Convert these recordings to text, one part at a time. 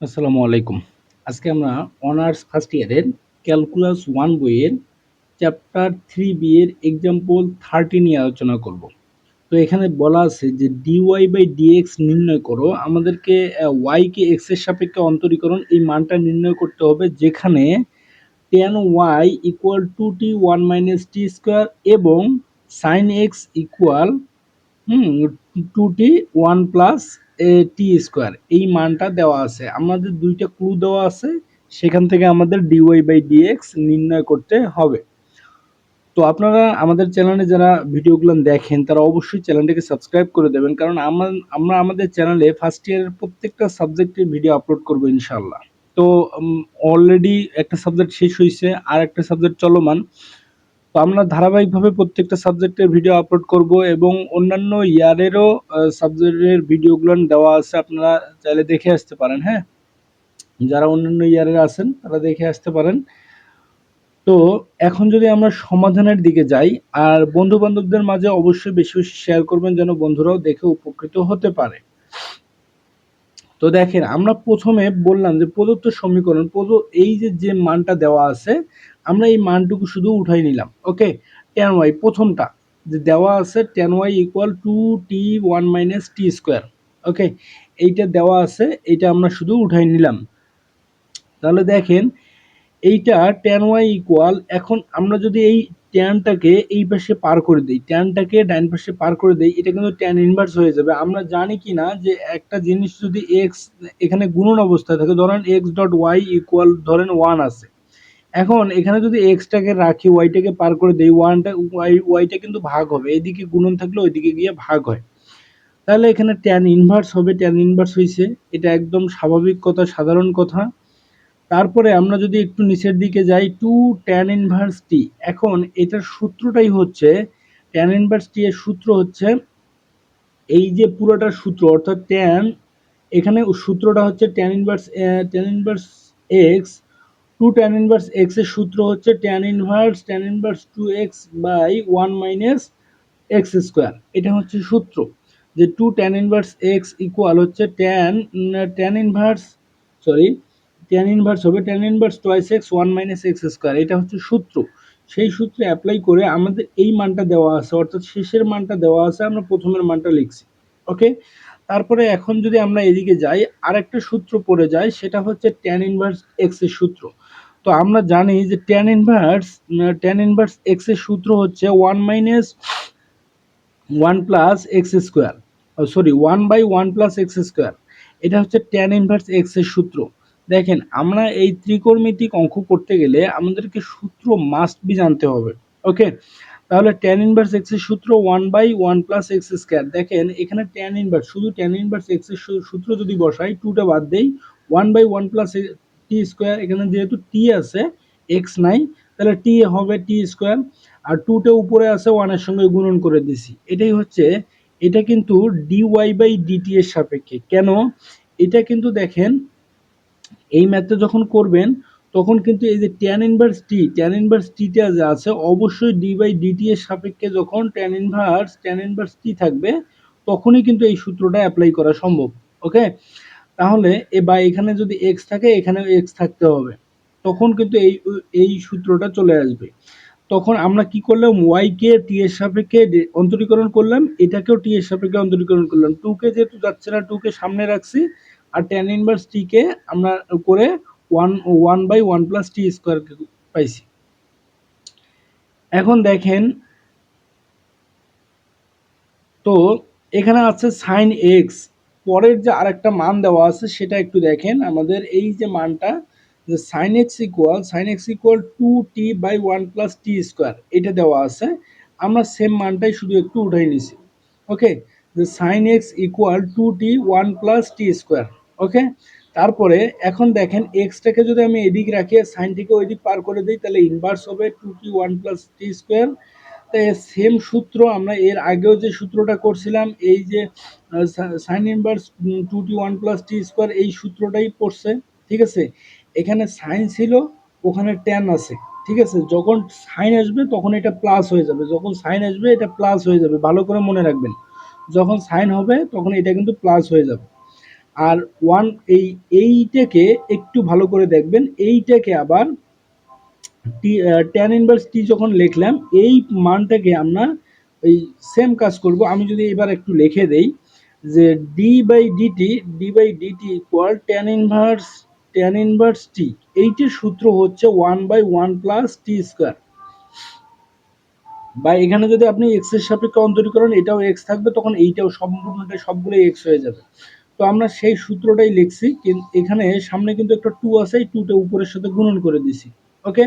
আসসালামু আলাইকুম। আজকে আমরা অনার্স ফার্স্ট ইয়ারের ক্যালকুলাস ওয়ান বইয়ের চ্যাপ্টার থ্রি বি এর এক্সাম্পল থার্টি নিয়ে আলোচনা করব। তো এখানে বলা আছে যে ডিওয়াই বাই ডিএক্স নির্ণয় করো, আমাদেরকে ওয়াইকে এক্সের সাপেক্ষে অন্তরীকরণ এই মানটা নির্ণয় করতে হবে যেখানে tan y equal to t one minus t square এবং sine x equal to t one plus t square এই মানটা দেওয়া আছে। আমাদের দুইটা ক্লু দেওয়া আছে, সেখান থেকে আমাদের ডিওয়াই বাই ডিএক্স নির্ণয় করতে হবে। তো আপনারা আমাদের চ্যানেলে যারা ভিডিওগুলো দেখেন, তারা অবশ্যই চ্যানেলটাকে সাবস্ক্রাইব করে দেবেন, কারণ আমরা আমাদের চ্যানেলে ফার্স্ট ইয়ারের প্রত্যেকটা সাবজেক্টের ভিডিও আপলোড করব ইনশাল্লাহ তো অলরেডি একটা সাবজেক্ট শেষ হয়েছে আর একটা সাবজেক্ট চলমান। তো আমরা ধারাবাহিকভাবে প্রত্যেকটা সাবজেক্টের ভিডিও আপলোড করব এবং অন্যান্য ইয়ারেরও সাবজেক্টের ভিডিওগুলো দেওয়া আছে, আপনারা চাইলে দেখে আসতে পারেন হ্যাঁ? যারা অন্যান্য ইয়ারের আছেন, তারা দেখে আসতে পারেন। তো এখন যদি আমরা সমাধানের দিকে যাই, আর বন্ধু বান্ধবদের মাঝে অবশ্যই বেশি বেশি শেয়ার করবেন যেন বন্ধুরাও দেখে উপকৃত হতে পারে। তো দেখেন, আমরা প্রথমে বললাম যে প্রদত্ত সমীকরণ এই যে যে মানটা দেওয়া আছে আমরা এই মানটুকু শুধু উঠাই নিলাম ওকে টেন ওয়াই প্রথমটা, যে দেওয়া আছে tan y equal to t one minus t square okay এইটা দেওয়া আছে, এইটা আমরা শুধু উঠাই নিলাম। তাহলে দেখেন, এইটা টেন ওয়াই ইকুয়াল এখন আমরা যদি এই ট্যানটাকে এই পাশে পার করে দিই ট্যানটাকে ডাইন পাশে পার করে দিই, এটা কিন্তু ট্যান ইনভার্স হয়ে যাবে। আমরা জানি কি না যে একটা জিনিস যদি এক্স এখানে গুণন অবস্থায় থাকে, ধরেন এক্স ডট ওয়াই ইকুয়াল ধরেন ওয়ান আছে। এখন এখানে যদি এক্সটাকে রাখি ওয়াইটাকে পার করে দেই ওয়ানটা ওয়াই ওয়াইটা কিন্তু ভাগ হবে। এদিকে গুণন থাকলে ওইদিকে গিয়ে ভাগ হয়। তাহলে এখানে ট্যান ইনভার্স হবে ট্যান ইনভার্স হয়েছে এটা একদম স্বাভাবিক কথা, সাধারণ কথা। তারপরে আমরা যদি একটু নিচের দিকে যাই টু ট্যান ইনভার্স টি এখন এটার সূত্রটাই হচ্ছে ট্যান ইনভার্স টি এর সূত্র হচ্ছে, এই যে পুরোটার সূত্র, অর্থাৎ ট্যান এখানে সূত্রটা হচ্ছে tan inverse tan inverse x two tan inverse এক্সের সূত্র হচ্ছে tan inverse tan inverse two x by one minus x square এটা হচ্ছে সূত্র যে two tan inverse x equal হচ্ছে tan tan inverse sorry tan inverse হবে tan inverse twice x one minus x square এটা হচ্ছে সূত্র। সেই সূত্রে অ্যাপ্লাই করে আমাদের এই মানটা দেওয়া আছে, অর্থাৎ শেষের মানটা দেওয়া আছে, আমরা প্রথমের মানটা লিখছি ওকে তারপরে এখন যদি আমরা এদিকে যাই, আরেকটা সূত্র পড়ে যায়, সেটা হচ্ছে ট্যান ইনভার্স এক্সের সূত্র। তো আমরা জানি যে ট্যান ইনভার্স ট্যান ইনভার্স এক্সের সূত্র হচ্ছে one minus one plus x square sorry one by one plus x square এটা হচ্ছে ট্যান ইনভার্স এক্সের সূত্র। দেখেন, আমরা এই ত্রিকোণমিতিক অঙ্ক করতে গেলে আমাদেরকে সূত্র মাস্ট বি জানতে হবে ওকে তাহলে ট্যান ইনভার্স এক্সের সূত্র one by one plus x square দেখেন, এখানে ট্যান ইনভার্স শুধু ট্যান ইনভার্স এক্সের সূত্র যদি বসাই টুটা বাদ দেই one by one plus t square এখানে যেহেতু টি আছে এক্স নাই, তাহলে টি হবে টি স্কোয়ার আর টুটা উপরে আছে ওয়ানের সঙ্গে গুণন করে দিছি। এটাই হচ্ছে, এটা কিন্তু ডিওয়াই বাই ডিটি এর সাপেক্ষে। কেন? এটা কিন্তু দেখেন, এই ম্যাথটা যখন করবেন, তখন কিন্তু এই যে tan inverse t tan inverse টিটা যে আছে, অবশ্যই ডি বাই ডিটি এর সাপেক্ষে যখন tan inverse tan inverse t থাকবে, তখনই কিন্তু এই সূত্রটা অ্যাপ্লাই করা সম্ভব ওকে তাহলে এ বা এখানে যদি এক্স থাকে, এখানেও এক্স থাকতে হবে। তখন কিন্তু এই এই সূত্রটা চলে আসবে। তখন আমরা কি করলাম? ওয়াই কে টি এর সাপেক্ষে অন্তরীকরণ করলাম। এটাকেও টি এর সাপেক্ষে অন্তরীকরণ করলাম। টু কে যেহেতু যাচ্ছে না টু কে সামনে রাখছি। আর টেন ইনভার্স টিকে আমরা করে one one by one plus t square পাইছি। এখন দেখেন, তো এখানে আছে সাইন এক্স পরের যে আরেকটা মান দেওয়া আছে, সেটা একটু দেখেন। আমাদের এই যে মানটা, যে sine x equal sine x equal to t by one plus t square এটা দেওয়া আছে। আমরা সেম মানটাই শুধু একটু উঠাই নিছি। ওকে যে sine x equal to t one plus t square okay তারপরে এখন দেখেন এক্সটাকে যদি আমি এদিক রাখি সাইনটিকে ওই দিক পার করে দিই, তাহলে ইনভার্স হবে two t one plus t square same সূত্র আমরা এর আগেও যে সূত্রটা করছিলাম, এই যে sine inverse two t one plus t square এই সূত্রটাই পড়ছে, ঠিক আছে? এখানে সাইন ছিল, ওখানে ট্যান আছে, ঠিক আছে? যখন সাইন আসবে, তখন এটা প্লাস হয়ে যাবে। যখন সাইন আসবে, এটা প্লাস হয়ে যাবে। ভালো করে মনে রাখবেন। যখন সাইন হবে, তখন এটা কিন্তু প্লাস হয়ে যাবে। আর ওয়ান এই, এইটাকে একটু ভালো করে দেখবেন। এইটাকে আবার টি ট্যান ইনভার্স টি যখন লিখলাম, এই মানটাকে আমরা এই সেম কাজ করব। আমি যদি এবার একটু লিখে দেই, যে d by dt d by dt equal tan inverse tan inverse t এইটির সূত্র হচ্ছে one by one plus t square বা এখানে যদি আপনি এক্সের সাপেক্ষে অন্তরীকরণ এটাও এক্স থাকবে, তখন এইটাও সম্পূর্ণটা সবগুলোই এক্স হয়ে যাবে। তো আমরা সেই সূত্রটাই লিখছি কিন্তু এখানে সামনে কিন্তু একটা টু আছে, এই টুটা উপরের সাথে গুণন করে দিছি। ওকে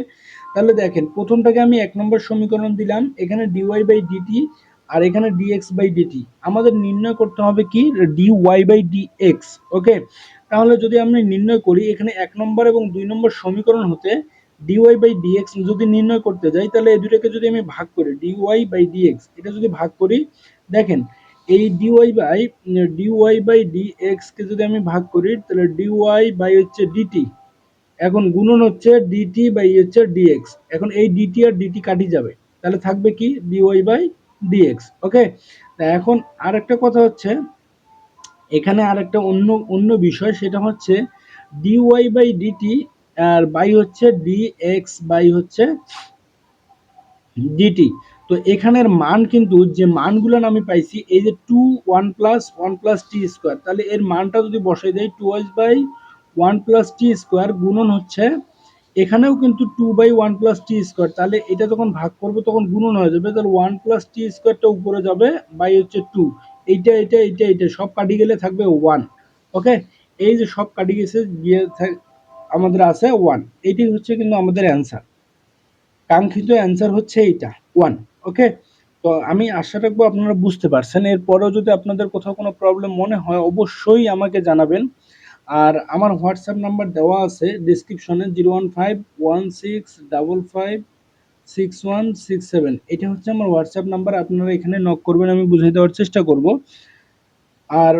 তাহলে দেখেন, প্রথমটাকে আমি এক নম্বর সমীকরণ দিলাম, এখানে ডিওয়াই বাই ডিটি আর এখানে ডিএক্স বাই ডিটি আমাদের নির্ণয় করতে হবে কি? D y by dx okay তাহলে যদি আমরা নির্ণয় করি, এখানে এক নম্বর এবং দুই নম্বর সমীকরণ হতে ডিওয়াই বাই ডিএক্স যদি নির্ণয় করতে যাই, তাহলে এই দুটাকে যদি আমি ভাগ করি ডিওয়াই বাই ডিএক্স এটা যদি ভাগ করি, দেখেন, এই dy by dy by dx কে যদি আমি ভাগ করি, তাহলে ডিওয়াই বাই হচ্ছে ডিটি এখন গুণন হচ্ছে ডিটি বাই হচ্ছে ডিএক্স এখন এই ডিটি আর ডিটি কাটি যাবে। তাহলে থাকবে কি? ডিওয়াই বাই ডিএক্স ওকে তা এখন আর একটা কথা হচ্ছে, এখানে আর একটা অন্য অন্য বিষয়, সেটা হচ্ছে ডিওয়াই বাই ডিটি আর বাই হচ্ছে ডিএক্স বাই হচ্ছে ডিটি তো এখানের মান কিন্তু, যে মানগুলো আমি পাইছি, এই যে two one plus one plus t square তাহলে এর মানটা যদি বসাই দেয় twice by one plus t square গুণন হচ্ছে, এখানেও কিন্তু two by one plus t square, তাহলে এটা যখন ভাগ করব তখন গুণন হয়ে যাবে, তাহলে ওয়ান প্লাস টি স্কোয়ারটা উপরে যাবে বাই হচ্ছে টু, এইটা এটা এইটা এইটা, সব কাটি গেলে থাকবে ওয়ান, ওকে? এই যে সব কাটি গেছে, গিয়ে আমাদের আছে ওয়ান এইটি হচ্ছে কিন্তু আমাদের অ্যান্সার, কাঙ্ক্ষিত অ্যান্সার হচ্ছে এইটা, ওয়ান, ওকে? তো আমি আশা রাখব আপনারা বুঝতে পারছেন, এরপরেও যদি আপনাদের কোথাও কোনো প্রবলেম মনে হয়, অবশ্যই আমাকে জানাবেন আর আমার হোয়াটসঅ্যাপ নাম্বার দেওয়া আছে ডিসক্রিপশনে zero one five one six double five six one six seven এটা হচ্ছে আমার হোয়াটসঅ্যাপ নাম্বার, আপনারা এখানে নক করবেন, আমি বুঝিয়ে দেওয়ার চেষ্টা করব। আর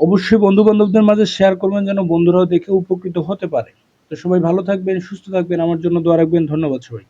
অবশ্যই বন্ধু বান্ধবদের মাঝে শেয়ার করবেন যেন বন্ধুরাও দেখে উপকৃত হতে পারে। তো সবাই ভালো থাকবেন, সুস্থ থাকবেন, আমার জন্য দোয়া রাখবেন, ধন্যবাদ সবাই